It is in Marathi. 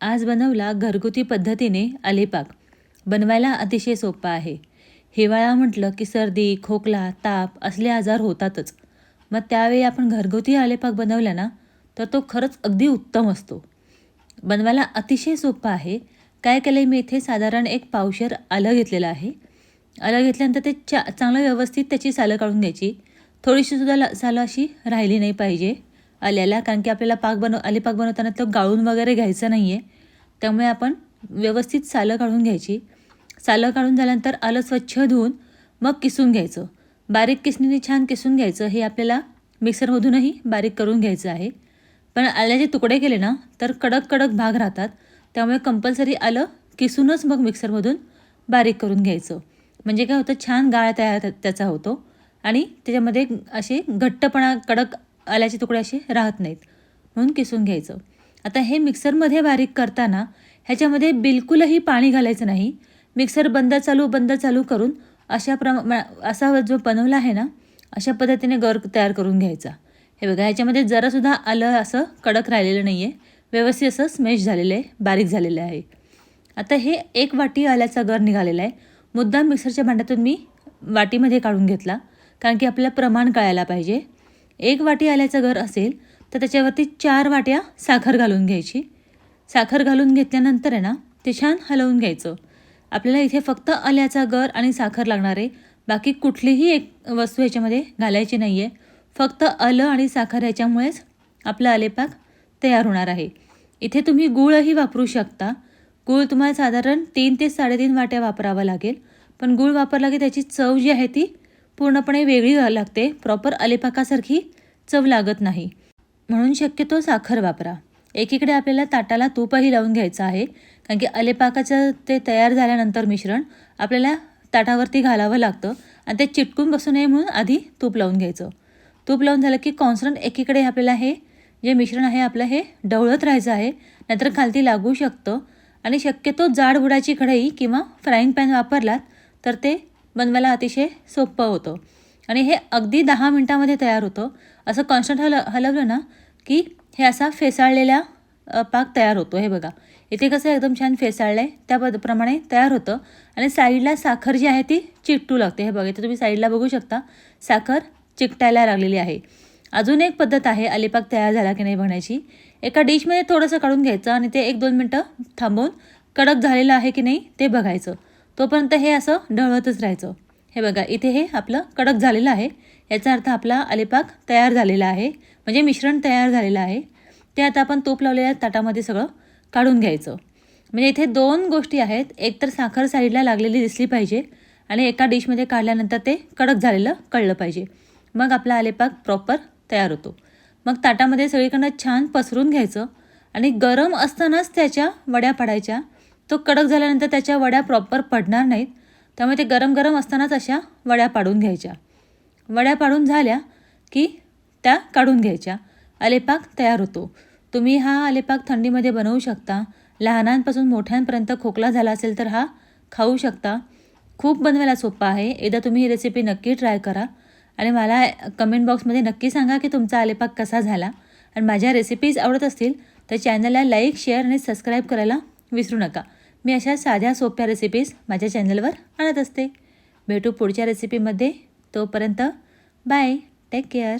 आज बनवला घरगुती पद्धतीने आलेपाक बनवायला अतिशय सोपा आहे. हिवाळा म्हटलं की सर्दी खोकला ताप असले आजार होतातच. मग त्यावेळी आपण घरगुती आलेपाक बनवला ना तर तो खरंच अगदी उत्तम असतो. बनवायला अतिशय सोपा आहे. काय केलं आहे मी इथे? साधारण एक पावशर आलं घेतलेलं आहे. आलं घेतल्यानंतर ते चा चांगलं व्यवस्थित त्याची सालं काढून घ्यायची. थोडीशीसुद्धा ला सालं अशी राहिली नाही पाहिजे. आल्याला कारण की आपल्याला पाक बनव आलेपाक बनवताना तो गाळून वगैरे घ्यायचं नाही आहे त्यामुळे आपण व्यवस्थित सालं काढून घ्यायची. सालं काढून झाल्यानंतर आलं स्वच्छ धुवून मग किसून घ्यायचं. बारीक किसणीने छान किसून घ्यायचं. हे आपल्याला मिक्सरमधूनही बारीक करून घ्यायचं आहे. पण आल्याचे तुकडे केले ना तर कडक कडक भाग राहतात. त्यामुळे कंपल्सरी आलं किसूनच मग मिक्सरमधून बारीक करून घ्यायचं. म्हणजे काय होतं छान गाळ तयार त्याचा होतो. आणि त्याच्यामध्ये असे घट्टपणा कडक आल्याचे तुकडे असे राहत नाहीत. म्हणून किसून घ्यायचं. आता हे मिक्सरमध्ये बारीक करताना ह्याच्यामध्ये बिलकुलही पाणी घालायचं नाही. मिक्सर बंद चालू बंद चालू करून अशा प्रमा असा जो बनवला आहे ना अशा पद्धतीने गर तयार करून घ्यायचा. हे बघा ह्याच्यामध्ये जरासुद्धा आलं असं कडक राहिलेलं नाही आहे व्यवस्थित असं स्मॅश झालेलं आहे बारीक झालेलं आहे. आता हे एक वाटी आल्याचा गर निघालेला आहे. मुद्दाम मिक्सरच्या भांड्यातून मी वाटीमध्ये काढून घेतला कारण की आपल्याला प्रमाण कळायला पाहिजे. एक वाटी आल्याचं घर असेल तर त्याच्यावरती चार वाट्या साखर घालून घ्यायची. साखर घालून घेतल्यानंतर आहे ना ते छान हलवून घ्यायचं. आपल्याला इथे फक्त आल्याचा गर आणि साखर लागणार आहे बाकी कुठलीही एक वस्तू याच्यामध्ये घालायची नाही आहे फक्त आलं आणि साखर याच्यामुळेच आपला आलेपाक तयार होणार आहे. इथे तुम्ही गूळही वापरू शकता. गूळ तुम्हाला साधारण तीन ते साडेतीन वाट्या वापरावा लागेल. पण गूळ वापरला की त्याची चव जी आहे ती पूर्णपणे वेगळी लागते. प्रॉपर अलेपाकासारखी चव लागत नाही. म्हणून शक्यतो साखर वापरा. एकीकडे आपल्याला ताटाला तूपही लावून घ्यायचं आहे. कारण की अलेपाकाचं ते तयार झाल्यानंतर मिश्रण आपल्याला ताटावरती घालावं लागतं आणि ते चिटकून बसू नये म्हणून आधी तूप लावून घ्यायचं. तूप लावून झालं की कॉन्स्टंट एकीकडे आपल्याला हे जे मिश्रण आहे आपलं हे ढवळत राहायचं आहे. नाहीतर खालती लागू शकतं. आणि शक्यतो जाड बुडाची कढई किंवा फ्राईंग पॅन वापरलात तर ते बनवायला अतिशय सोपं होतं. आणि हे अगदी दहा मिनटामध्ये तयार होतं. असं कॉन्स्टंट हल हलवलं ना की हे असा फेसाळलेला पाक तयार होतो. हे बघा. इथे कसं एकदम छान फेसाळलं आहे त्या पदप्रमाणे तयार होतं. आणि साईडला साखर जी आहे ती चिकटू लागते. हे बघा इथे तुम्ही साईडला बघू शकता. साखर चिकटायला लागलेली आहे. अजून एक पद्धत आहे अलिपाक तयार झाला की नाही बघण्याची एका डिशमध्ये थोडंसं काढून घ्यायचं आणि ते एक दोन मिनटं थांबवून कडक झालेलं आहे की नाही ते बघायचं. तोपर्यंत हे असं ढळतच राहायचं. हे बघा इथे हे आपलं कडक झालेलं आहे. याचा अर्थ आपला अलिपाक तयार झालेला आहे. म्हणजे मिश्रण तयार झालेलं आहे. ते आता आपण तूप लावलेल्या ताटामध्ये सगळं काढून घ्यायचं. म्हणजे इथे दोन गोष्टी आहेत. एक तर साखर साईडला लागलेली दिसली पाहिजे आणि एका डिशमध्ये काढल्यानंतर ते कडक झालेलं कळलं पाहिजे. मग आपला आलेपाक प्रॉपर तयार होतो. मग ताटामध्ये सगळीकडनं छान पसरून घ्यायचं आणि गरम असतानाच त्याच्या वड्या पाडायच्या. तो कडक झाल्यानंतर त्याच्या वड्या प्रॉपर पडणार नाहीत. त्यामुळे ते गरम गरम असतानाच अशा वड्या पाडून घ्यायच्या. वड्या पाडून झाल्या की त्या काढून घ्यायच्या. आलेपाक तयार होतो. तुम्ही हा आलेपाक थंडीमध्ये बनवू शकता. लहानांपासून मोठ्यांपर्यंत खोकला झाला असेल तर हा खाऊ शकता. खूप बनवायला सोपा आहे. एकदा तुम्ही ही रेसिपी नक्की ट्राय करा. आणि मला कमेंट बॉक्समध्ये नक्की सांगा की तुमचा आलेपाक कसा झाला. आणि माझ्या रेसिपीज आवडत असतील तर चॅनलला लाईक शेअर आणि सबस्क्राईब करायला विसरू नका. मी अशा साध्या सोप्या रेसिपीज माझ्या चॅनलवर आणत असते. भेटू पुढच्या रेसिपीमध्ये तोपर्यंत बाय टेक केअर